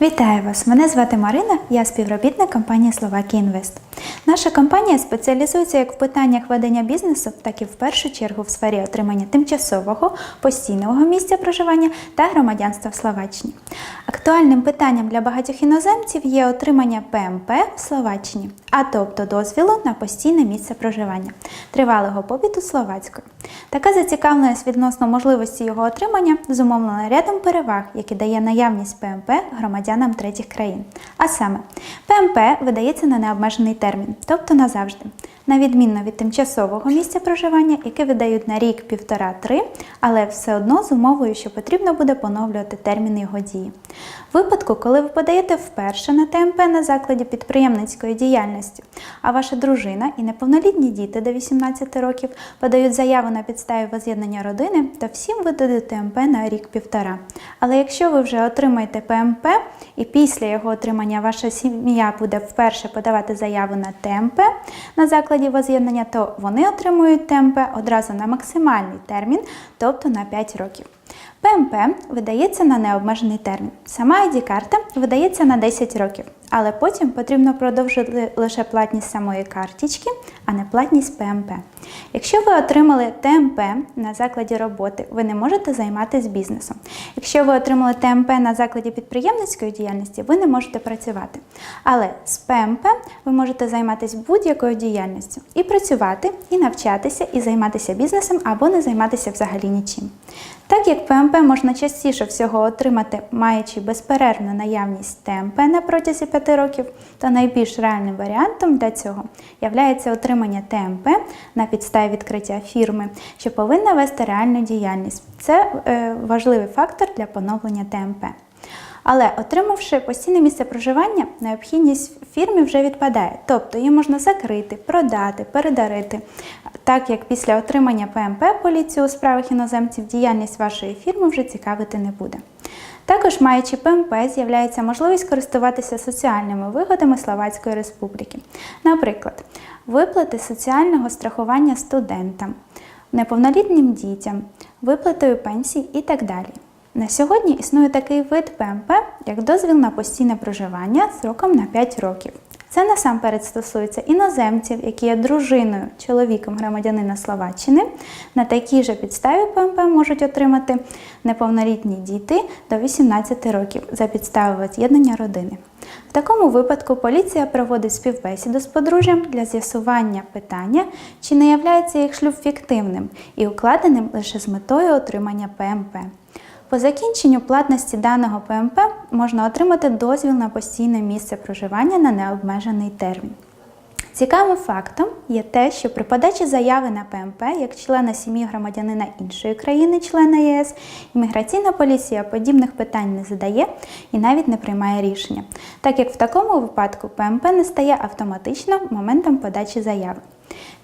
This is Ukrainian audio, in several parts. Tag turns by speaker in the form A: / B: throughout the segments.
A: Вітаю вас! Мене звати Марина, я співробітник компанії Словакія Інвест. Наша компанія спеціалізується як в питаннях ведення бізнесу, так і в першу чергу в сфері отримання тимчасового, постійного місця проживання та громадянства в Словаччині. Актуальним питанням для багатьох іноземців є отримання ПМП в Словаччині, а тобто дозвілу на постійне місце проживання, тривалого побіту словацькою. Така зацікавленість відносно можливості його отримання зумовлена рядом переваг, які дає наявність ПМП громадянам третіх країн. А саме, ПМП видається на необмежений термін, тобто назавжди, на відмінно від тимчасового місця проживання, яке видають на рік, півтора-три, але все одно з умовою, що потрібно буде поновлювати термін його дії. В випадку, коли ви подаєте вперше на ТМП на закладі підприємницької діяльності, а ваша дружина і неповнолітні діти до 18 років подають заяву на підставі воз'єднання родини, то всім видадуть ТМП на рік-півтора. Але якщо ви вже отримаєте ПМП і після його отримання ваша сім'я буде вперше подавати заяву на ТМП на закладі воз'єднання, то вони отримують ТМП одразу на максимальний термін, тобто на 5 років. ПМП видається на необмежений термін. Сама ID-карта видається на 10 років, але потім потрібно продовжити лише платність самої карточки, а не платність ПМП. Якщо ви отримали ТМП на закладі роботи, ви не можете займатися бізнесом. Якщо ви отримали ТМП на закладі підприємницької діяльності, ви не можете працювати. Але з ПМП ви можете займатися будь-якою діяльністю і працювати, і навчатися, і займатися бізнесом або не займатися взагалі нічим. Так як ПМП можна частіше всього отримати, маючи безперервну наявність ТМП на протязі 5 років, то найбільш реальним варіантом для цього являється отримання ТМП на підставі відкриття фірми, що повинна вести реальну діяльність. Це е, важливий фактор для поновлення ТМП. Але отримавши постійне місце проживання, необхідність фірмі вже відпадає. Тобто її можна закрити, продати, передарити. Так як після отримання ПМП поліції у справах іноземців діяльність вашої фірми вже цікавити не буде. Також, маючи ПМП, з'являється можливість користуватися соціальними вигодами Словацької Республіки. Наприклад, виплати соціального страхування студентам, неповнолітнім дітям, виплатою пенсій і так далі. На сьогодні існує такий вид ПМП, як дозвіл на постійне проживання сроком на 5 років. Це насамперед стосується іноземців, які є дружиною, чоловіком громадянина Словаччини. На такій же підставі ПМП можуть отримати неповнолітні діти до 18 років за підстави воз'єднання родини. В такому випадку поліція проводить співбесіду з подружжям для з'ясування питання, чи не являється їх шлюб фіктивним і укладеним лише з метою отримання ПМП. По закінченню платності даного ПМП можна отримати дозвіл на постійне місце проживання на необмежений термін. Цікавим фактом є те, що при подачі заяви на ПМП як члена сім'ї громадянина іншої країни, члена ЄС, імміграційна поліція подібних питань не задає і навіть не приймає рішення, так як в такому випадку ПМП не стає автоматично моментом подачі заяви.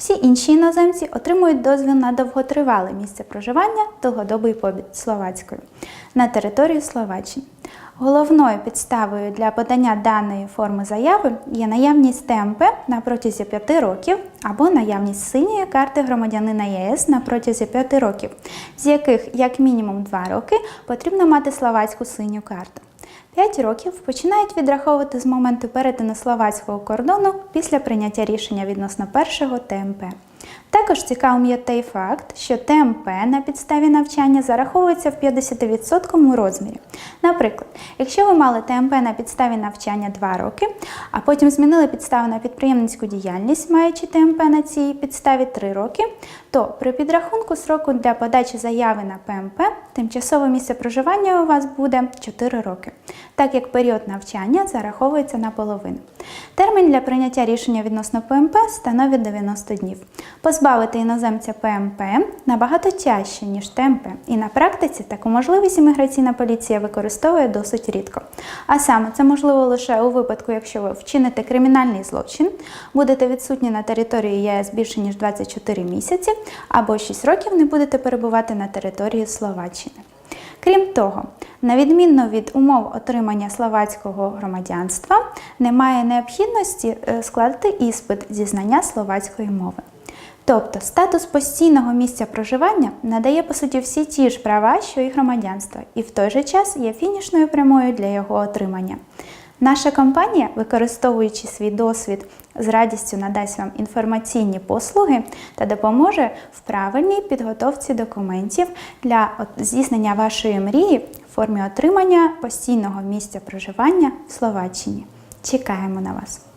A: Всі інші іноземці отримують дозвіл на довготривале місце проживання, довгодобий побіт словацькою на території Словаччини. Головною підставою для подання даної форми заяви є наявність ТМП на протязі 5 років або наявність синьої карти громадянина ЄС на протязі 5 років, з яких як мінімум 2 роки потрібно мати словацьку синю карту. 5 років починають відраховувати з моменту перетину словацького кордону після прийняття рішення відносно першого ТМП. Також цікавим є той факт, що ТМП на підставі навчання зараховується в 50% розмірі. Наприклад, якщо ви мали ТМП на підставі навчання 2 роки, а потім змінили підставу на підприємницьку діяльність, маючи ТМП на цій підставі 3 роки, то при підрахунку сроку для подачі заяви на ПМП тимчасове місце проживання у вас буде 4 роки, так як період навчання зараховується наполовину. Термін для прийняття рішення відносно ПМП становить 90 днів. Позбавити іноземця ПМП набагато тяжче, ніж ТМП, і на практиці таку можливість імміграційна поліція використовує досить рідко. А саме це можливо лише у випадку, якщо ви вчините кримінальний злочин, будете відсутні на території ЄС більше ніж 24 місяці, або 6 років не будете перебувати на території Словаччини. Крім того, на відмінно від умов отримання словацького громадянства, немає необхідності е, складати іспит зі знання словацької мови. Тобто статус постійного місця проживання надає по суті всі ті ж права, що і громадянство, і в той же час є фінішною прямою для його отримання. Наша компанія, використовуючи свій досвід, з радістю надасть вам інформаційні послуги та допоможе в правильній підготовці документів для здійснення вашої мрії в формі отримання постійного місця проживання в Словаччині. Чекаємо на вас!